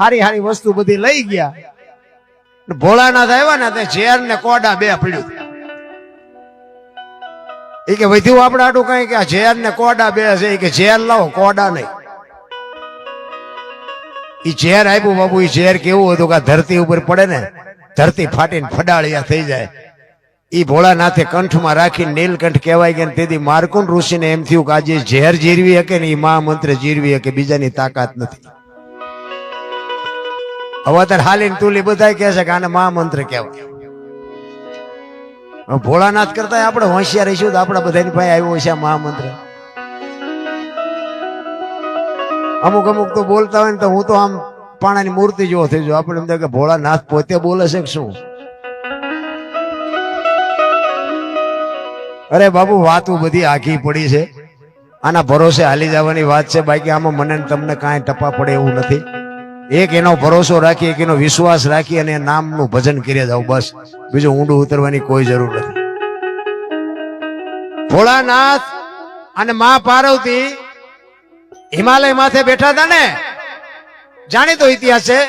હારી હારી વસ્તુ બધી લઈ ગયા. ભોળાનાથ આવ્યા ને તે ઝેર ને કોડા બે પડ્યું. એ કે વધ્યું આપણે આટું કઈ કે ઝેર ને કોડા બે છે કે ઝેર લાવો, કોડા નહીં. એ ઝેર આપ્યું બાબુ એ ઝેર કેવું હતું કે ધરતી ઉપર પડે ને, ધરતી ફાટીને ફડાળિયા થઈ જાય. એ ભોળાનાથે કંઠમાં રાખીને નીલકંઠ કહેવાય કે તેથી માર્કુંડ ઋષિને એમ થયું કે આજે ઝેર જીરવી શકે ને એ મહામંત્ર જીરવી શકે બીજાની તાકાત નથી. હવે અત્યારે હાલીને તુલી બધા કહે છે કે આને મહામંત્ર કહેવાય. ભોળાનાથ કરતા આપણે હોશિયાર રહીશું તો આપણા બધાની પાસે આવ્યો હશે મહામંત્ર અમુક અમુક તો બોલતા હોય ને તો હું તો આમ પાણાની મૂર્તિ જેવો થઈ જો આપણે એમ થાય કે ભોળાનાથ પોતે બોલે છે કે શું? અરે બાબુ, વાતું બધી આખી પડી છે. આના ભરોસે હાલી જવાની વાત છે. બાકી આમાં મને તમને કાંઈ ટપા પડે એવું નથી. એક એનો ભરોસો રાખી, એક એનો વિશ્વાસ રાખી અને નામનું ભજન કરી જાવ બસ. બીજું ઊંડું ઉતરવાની કોઈ જરૂર નથી. ભોળાનાથ અને મા પાર્વતી હિમાલય માથે બેઠા હતા ને? જાણીતો ઇતિહાસ છે.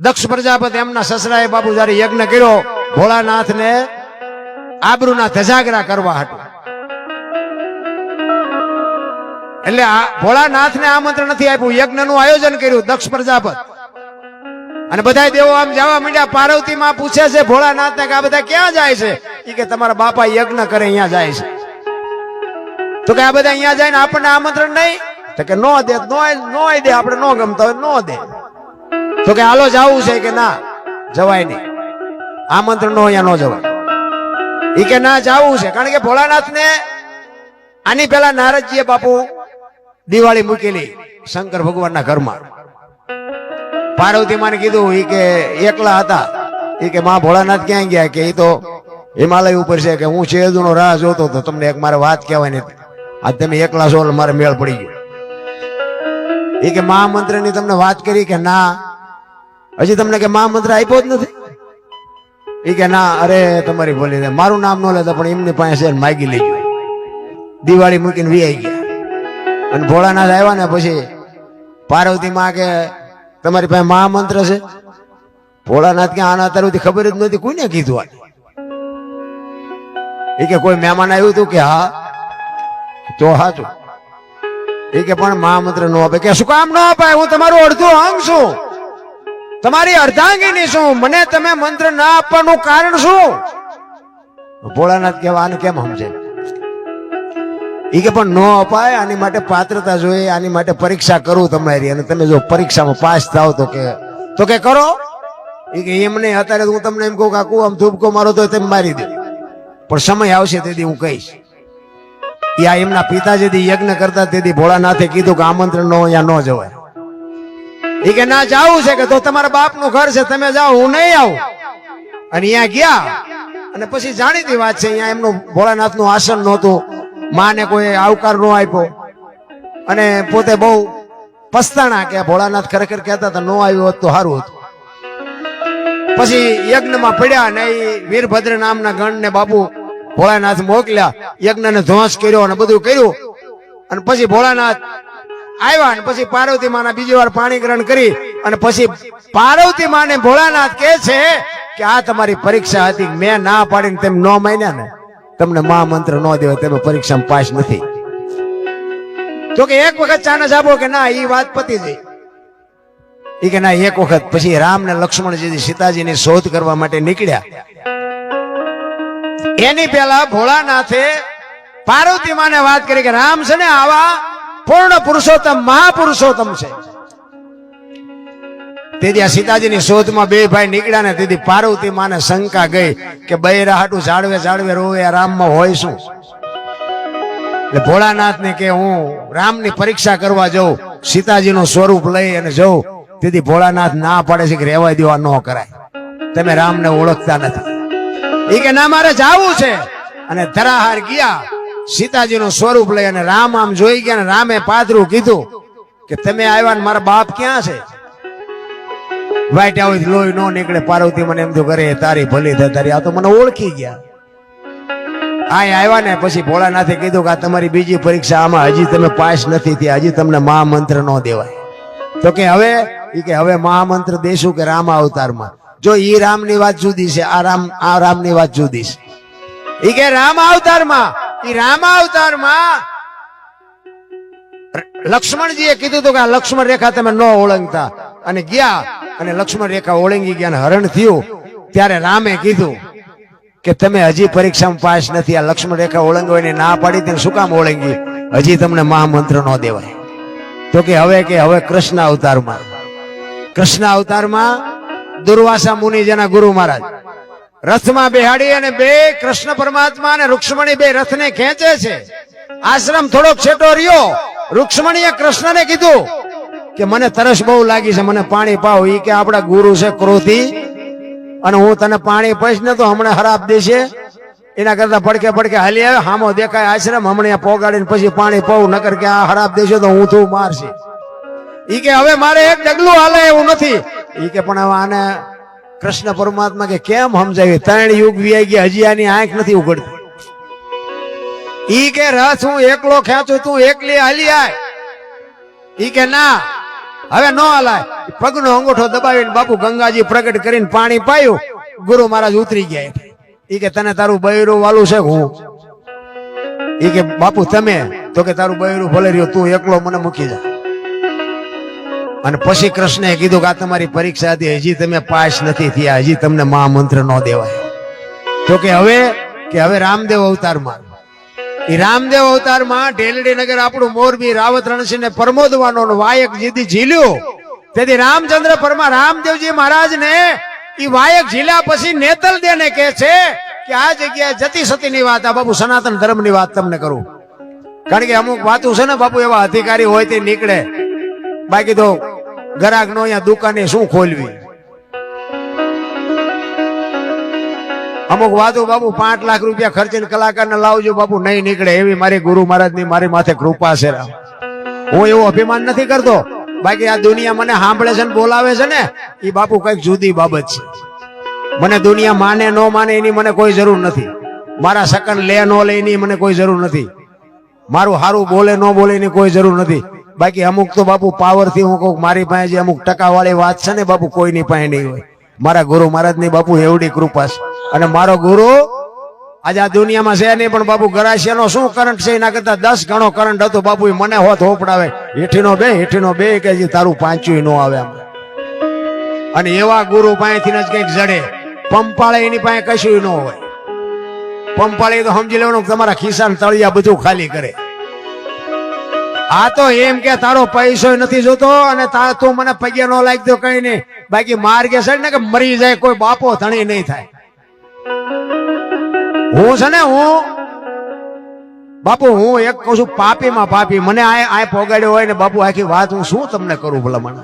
દક્ષ પ્રજાપતિ એમના સસરાએ બાપુ જયારે યજ્ઞ કર્યો, ભોળાનાથને આબરૂના ધજાગરા કરવા હતું એટલે આ ભોળાનાથને આમંત્રણ નથી આપ્યું. યજ્ઞનું આયોજન કર્યું દક્ષ પ્રજાપત. અને બધા દેવો આમ જવા માંડ્યા. પાર્વતી માં પૂછે છે, ભોળાનાથને કે આ બધા ક્યાં જાય છે? કે, તમારા બાપા યજ્ઞ કરે, અહીંયા જાય છે. તો કે, આ બધા અહીંયા જાય ને આપણને આમંત્રણ નહીં? તો કે, નો દે, નો નો દે, આપણે નો ગમતા હોય નો દે. તો કે, હાલો, જવું છે? કે, ના, જવાય નહીં. આમંત્રણ નો અહીંયા નો જવાય. એ કે, ના, જાવું છે. કારણ કે ભોળાનાથ ને આની પેલા નારદજીએ બાપુ દિવાળી મૂકેલી શંકર ભગવાનના ઘરમાં. પાર્વતી માને કીધું એ કે એકલા હતા. એ કે માં ભોળાનાથ ક્યાં ગયા? કે એ તો હિમાલય ઉપર છે. કે હું શેરદુનો રાહ જોતો હતો. તમને એક મારે વાત કહેવાની હતી. તમે એકલા છો મારે મેળ પડી ગયો. એ કે મહામંત્રની તમને વાત કરી કે ના. હજી તમને કે મહામંત્ર આપ્યો જ નથી? એ કે ના. અરે, તમારી ભૂલી, મારું નામ ન લેતા, પણ એમની પાસે માગી લેજો. દિવાળી મૂકીને વી ગયા. અને ભોળાનાથ આવ્યા ને પછી પાર્વતી માં કે તમારી પાસે મહામંત્ર છે? ભોળાનાથ કે આના અત્યાર ખબર જ નથી કોઈને કીધું આ? એ કે કોઈ મહેમાન આવ્યું હતું કે હા? તો હાચું એ કે પણ મહામંત્ર નો આપે. કે શું કામ ન અપાય? હું તમારું અડધું અંગ છું. તમારી અર્ધાંગીની શું મને તમે મંત્ર ના આપવાનું કારણ શું? ભોળાનાથ કહેવા કેમ સમજે એ કે પણ ન અપાય, આની માટે પાત્રતા જોઈએ, આની માટે પરીક્ષા કરું તમારી. અને તમે જો પરીક્ષામાં પાસ થાવ તો કે તો કે કરો. એ કે એમ નહીં, અત્યારે હું તમને એમ કહું કે આખું આમ ધૂપકો મારો તો તમે મારી દે. પણ સમય આવશે તેથી હું કહીશ. એ આ એમના પિતા જેથી યજ્ઞ કરતા તેથી ભોળાનાથે કીધું કે આમંત્રણ નો અહીંયા ન જવાય. એ કે ના, જાવું છે કે તો તમારા બાપનું ઘર છે, તમે જાઓ, હું નહીં આવું. અને અહીંયા ગયા. અને પછી જાણીતી વાત છે અહીંયા એમનું ભોળાનાથનું આસન નહોતું. માને કોઈ આવકાર નો આપ્યો. અને પોતે બહુ પસ્તાણા કે ભોળાનાથ ખરેખર કહેતા હતા, નો આવ્યો હોત તો સારું હતું. પછી યજ્ઞમાં પડ્યા ને એ વીરભદ્ર નામના ગણ ને બાપુ ભોળાનાથ મોકલ્યા. યજ્ઞને ધ્વંસ કર્યો અને બધું કર્યું. અને પછી ભોળાનાથ આવ્યા અને પછી પાર્વતી માના બીજી વાર પાણી ગ્રહણ કરી અને પછી પાર્વતી માને ભોળાનાથ કહે છે કે આ તમારી પરીક્ષા હતી, મેં ના પાડીને તેમ ન માન્યા ને. તમને મહામંત્ર ન દેવાય તમે પરીક્ષામાં પાસ નથી. તો કે એક વખત ચાનસ આપો કે ના એ વાત પતી જઈ એ કે ના, એક વખત પછી રામ ને લક્ષ્મણજી સીતાજીની શોધ કરવા માટે નીકળ્યા. એની પેલા ભોળાનાથે પાર્વતી માને વાત કરી કે રામ છે ને આવા પૂર્ણ પુરુષોત્તમ, મહાપુરુષોત્તમ છે. તેથી આ સીતાજીની શોધમાં બે ભાઈ નીકળ્યા ને તેથી પાર્વતી માને શંકા ગઈ કે બૈરા હાટું જાળવે જાળવે રોવે રામમાં હોય શું? એટલે ભોળાનાથ ને કે હું રામની પરીક્ષા કરવા જઉં, સીતાજીનું સ્વરૂપ લઈ અને જઉં, તેથી ભોળાનાથ ના પાડે છે કે રહેવા દેવા ન કરાય. તમે રામને ઓળખતા નથી. એ કે ના, મારે જાવું છે. અને ધરાહાર ગયા, સીતાજીનું સ્વરૂપ લઈ અને રામ આમ જોઈ ગયા અને રામે પાદરું કીધું કે તમે આવ્યા ને મારા બાપ ક્યાં છે? વાઈટ હોય, લોહી નો નીકળે, પાર્વતી મને એમ તો કરે તારી ભલી થાય તારી, આ તો મને ઓળખી ગયા. આ આવ્યા ને, પછી ભોળાનાથે કીધું કે આ તમારી બીજી પરીક્ષા આમાં હજી તમે પાસ નથી થયા, હજી તમને મહામંત્ર ન દેવાય. તો કે હવે? એ કે હવે મહામંત્ર દેશું કે રામ અવતારમાં? જો ઈ રામની વાત જુદી છે, આ રામ, આ રામની વાત જુદી છે. ઈ કે રામ અવતારમાં? ઈ રામ અવતારમાં? લક્ષ્મણજીએ કીધું હતું કે આ લક્ષ્મણ રેખા તમે ન ઓળંગતા. અને ગયા અને લક્ષ્મણ રેખા ઓળંગી ગયા હરણ થયું. ત્યારે રામે કીધું કે તમે હજી પરીક્ષામાં પાસ નથી. આ લક્ષ્મણ રેખા ઓળંગવાની ના પાડી તેને શું કામ ઓળંગી? હજી તમને મહામંત્ર ન દેવાય. તો કે હવે કે હવે કૃષ્ણ અવતારમાં. કૃષ્ણ અવતારમાં દુર્વાસા મુનિ જેના ગુરુ મહારાજ. રથમાં બેહાડી અને બે કૃષ્ણ પરમાત્મા અને રૂક્ષ્મણી બે રથને ખેંચે છે. આશ્રમ થોડોક છેટો રહ્યો. રૂક્ષ્મણીએ કૃષ્ણને કીધું કે મને તરસ બહુ લાગી છે, મને પાણી પાવ. ઈ કે આપણા ગુરુ છે ક્રોધી. અને હું તને પાણી પૈસ ને તો હમણાં ખરાબ દેશે. એના કરતા પડકે પડકે હાલી આવે હામો દેખાય આશ્રમ, હમણાં પોગાડીને પછી પાણી પાવું. નકર કે આ ખરાબ દેશે તો હું તું મારશે. ઈ કે હવે મારે એક ડગલું હાલે એવું નથી. ઈ કે પણ હવે આને કૃષ્ણ પરમાત્મા કે કેમ સમજાવી? ત્રણ યુગ વીઆઈ ગયા, હજી આની આંખ નથી ઉઘડતી. ઈ કે રથ હું એકલો ખેંચું, તું એકલી હાલી આય. ઈ કે ના હવે ન હલાય. પગનો અંગૂઠો દબાવીને બાપુ ગંગાજી પ્રગટ કરીને પાણી પાયું. ગુરુ મહારાજ ઉતરી ગયા. એ કે તને તારું બૈરું વાલું છે હું. એ કે બાપુ તમે, તો કે તારું બૈરું ભલે રહ્યો, તું એકલો મને મૂકી જા અને પછી કૃષ્ણે કીધું કે આ તમારી પરીક્ષા હતી, હજી તમે પાસ નથી થયા, હજી તમને મહામંત્ર ન દેવાય. તો કે હવે કે હવે રામદેવ અવતારમાં એ રામદેવ અવતારમાં ઢેલડી નગર આપણું મોરબી રાવત રણસિંહ ને પરમોદવાનો વાયક જીધી ઝીલ્યો. તેથી રામચંદ્ર પરમા રામદેવજી મહારાજ ને ઈ વાયક ઝીલ્યા પછી નેતલ દેને કે છે કે આ જગ્યાએ જતી સતીની વાત, આ બાપુ સનાતન ધર્મની વાત તમને કરું. કારણ કે અમુક વાતો છે ને બાપુ, એવા અધિકારી હોય તે નીકળે. બાકી તો ગરાક નો અહીંયા દુકાને શું ખોલવી? અમુક વાતો બાપુ પાંચ લાખ રૂપિયા ખર્ચીને કલાકારને લાવજો બાપુ નહીં નીકળે. એવી મારી ગુરુ મહારાજની મારી માથે કૃપા છે હું એવું અભિમાન નથી કરતો. બાકી આ દુનિયા મને સાંભળે છે ને બોલાવે છે ને એ બાપુ કંઈક જુદી બાબત છે. મને દુનિયા માને, ન માને, એની મને કોઈ જરૂર નથી. મારા સકન લે, ન લે, એની મને કોઈ જરૂર નથી. મારું સારું બોલે, ન બોલે, એની કોઈ જરૂર નથી. બાકી અમુક તો બાપુ પાવરથી હું કહું મારી પાસે જે અમુક ટકા વાળી વાત છે ને, બાપુ કોઈની પાસે નહીં હોય. મારા ગુરુ મહારાજની બાપુ એવડી કૃપા છે. અને મારો ગુરુ આજે આ દુનિયામાં છે નહીં, પણ બાપુ ગરાશિયાનો શું કરંટ છે? એના કરતા દસ ગણો કરંટ હતો બાપુ મને હોત હોપડાવે. હેઠીનો બે હેઠીનો બે, કે તારું પાંચું નો આવે આમ અને એવા ગુરુ પાસેથી જ કંઈક જડે. પંપાળે એની પાસે કશું ન હોય. પંપાળે તો સમજી લેવાનું તમારા ખિસ્સા તળિયા બધું ખાલી કરે. આ તો એમ કે તારો પૈસો નથી જોતો અને તું મને પગે નો લાગતો કઈ નહીં. બાકી માર્ગે છે ને કે મરી જાય, કોઈ બાપો ધણી નહીં થાય. હું છે ને હું? બાપુ, હું એક કહું છું, પાપીમાં પાપી. મને આ આ પોગાડ્યો હોય ને બાપુ, આખી વાત હું શું તમને કરું ભલા મને?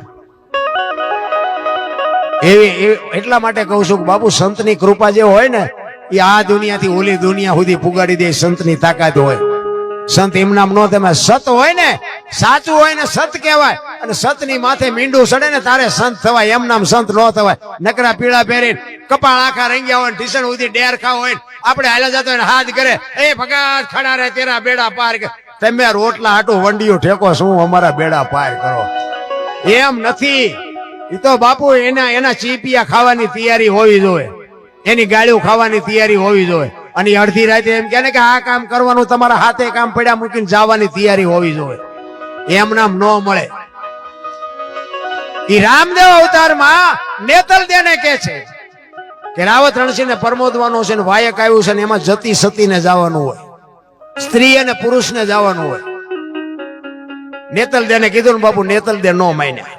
એવી એટલા માટે કહું છું કે બાપુ, સંતની કૃપા જે હોય ને, એ આ દુનિયાથી ઓલી દુનિયા સુધી પુગાડી દે, સંતની તાકાત હોય. સંત ઇમનામ નો તમે સત હોય ને, સાચું હોય ને સત કહેવાય. અને સતની માથે મીંડું સડે ને તારે સંત થવાય એમ નામ સંત નો થવાય. નકરા પીળા પહેરીને કપાળ આખા રંગ્યા હોય ટીશન ઉધી ડેર ખા હોય આપણે હાલા જતો હોય હાથ કરે એ ભગત, ખડા રે તેરા બેડા પાર કર." તમે રોટલા હાટું વંડિયું ઠેકો, શું અમારા બેડા પાર કરો? એમ નથી. એ તો બાપુ એના એના ચીપિયા ખાવાની તૈયારી હોવી જોઈએ. એની ગાળીઓ ખાવાની તૈયારી હોવી જોઈએ. અને અડધી રાતે એમ કે ને કે આ કામ કરવાનું, તમારા હાથે કામ પડ્યા મૂકીને જવાની તૈયારી હોવી જોઈએ. એમ નામ ન મળે. ઈ રામદેવ અવતારમાં નેતલ દેને કે છે કે રાવત રણસિંહને પરમોદવાનો છે ને વાયક આવ્યું છે ને એમાં જતી સતીને જવાનું હોય. સ્ત્રી અને પુરુષને જવાનું હોય. નેતલ દેને કીધું ને બાપુ, નેતલ દે નો માન્યા.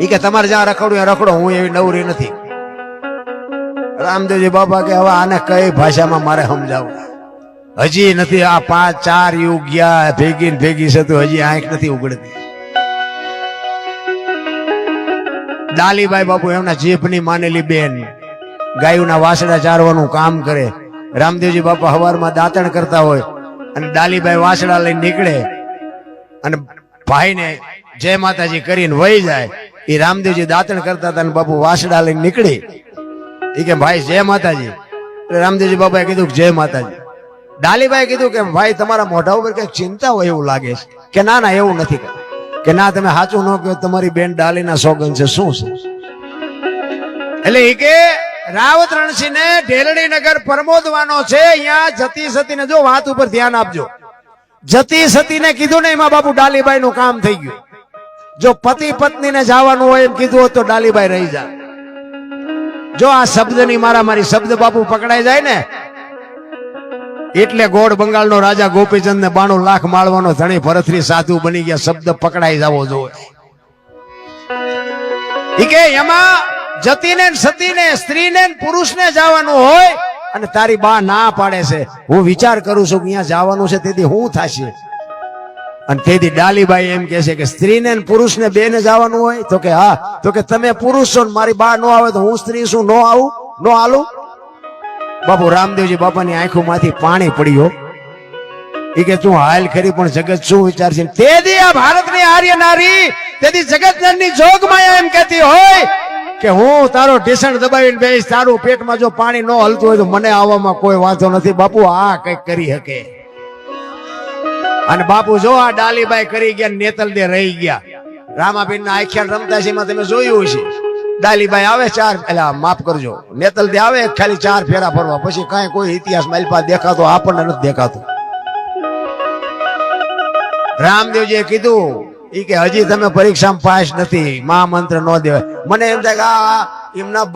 ઈ કે તમારે જ્યાં રખડું એ રખડો, હું એવી નવરી નથી. રામદેવજી બાપા કે હવે આને કઈ ભાષામાં મારે સમજાવું? હજી નથી, આ પાંચ, ચાર યુગ ગયા ભેગી ભેગી છે તો હજી આંખ નથી ઉગડતી. ડાલીભાઈ બાપુ એમના જીભની માનેલી બેન, ગાયોના વાસડા ચારવાનું કામ કરે. રામદેવજી બાપા હવારમાં દાંતણ કરતા હોય અને ડાલીભાઈ વાસડા લઈને નીકળે અને ભાઈને જય માતાજી કરીને વહી જાય. એ રામદેવજી દાંતણ કરતા હતા અને બાપુ વાસડા લઈને નીકળી. એ કે ભાઈ, જય માતાજી. રામદેવજી બાપાએ કીધું જય માતાજી. ડાલીભાઈ કીધું કે ભાઈ, તમારા મોઢા ઉપર કંઈક ચિંતા હોય એવું લાગે છે. કે ના ના, એવું નથી કે ના, તમે સાચું ન કહો, તમારી બેન ડાલીના સોગન છે, શું છે? એટલે એ કે રાવત રણસિંહ ને ઢેલડી નગર પ્રમોદવાનો છે, અહીંયા જતી સતી ને જો વાત ઉપર ધ્યાન આપજો. જતી સતી ને કીધું ને એમાં બાપુ ડાલીબાઈ નું કામ થઈ ગયું. જો પતિ પત્ની ને જવાનું હોય એમ કીધું હોત તો ડાલીબાઈ રહી જાય જો આ શબ્દની મારા મારી શબ્દ બાપુ પકડાઈ જાય ને, એટલે ગોળ બંગાળનો રાજા ગોપીચંદ ને બાણું લાખ માળવાનો ધણી ભરતરી સાધુ બની ગયા, શબ્દ પકડાઈ જવો જોઈએ કે, એમાં જતીને સતીને, સ્ત્રીને પુરુષને જવાનું હોય અને તારી બા ના પાડે છે. હું વિચાર કરું છું કે અહીંયા જવાનું છે, તેથી હું થશે. અને તેથી ડાલીબાઈ એમ કે છે કે સ્ત્રીને પુરુષને બેને જવાનું હોય? તો કે હા. તો કે તમે પુરુષ છો મારી બા ન આવે તો હું સ્ત્રી છું, નો આવું? નો આલું? બાપુ રામદેવજી બાપાની આંખોમાંથી પાણી પડ્યો એ કે તું હાલ ખરી, પણ જગત શું વિચારશે? તેથી આ ભારતની આર્ય નારી, તેથી જગતની જોગમાયા એમ કહેતી હોય કે હું તારો ઢીસણ દબાવીને બેસ તારું પેટમાં જો પાણી ન હલતું હોય તો મને આવવામાં કોઈ વાંધો નથી. બાપુ આ કંઈક કરી શકે. અને બાપુ જો આ ડાલીબાઈ કરી ગયા નેતલ દે રહી ગયા. રામાબીન ના આખ્યાન રમતા છે એમાં તમે જોયું છે ડાલીબાઈ આવે ચાર એટલે માફ કરજો. નેતલ દે આવે ખાલી ચાર ફેરા ફરવા. પછી કાંઈ કોઈ ઇતિહાસ માલપા દેખાતો, આપણને નથી દેખાતો. રામદેવજીએ કીધું, ઈ કે હજી તમે પરીક્ષામાં પાસ નથી, મહામંત્ર ન દેવાય. મને એમ થાય કે આ, એમના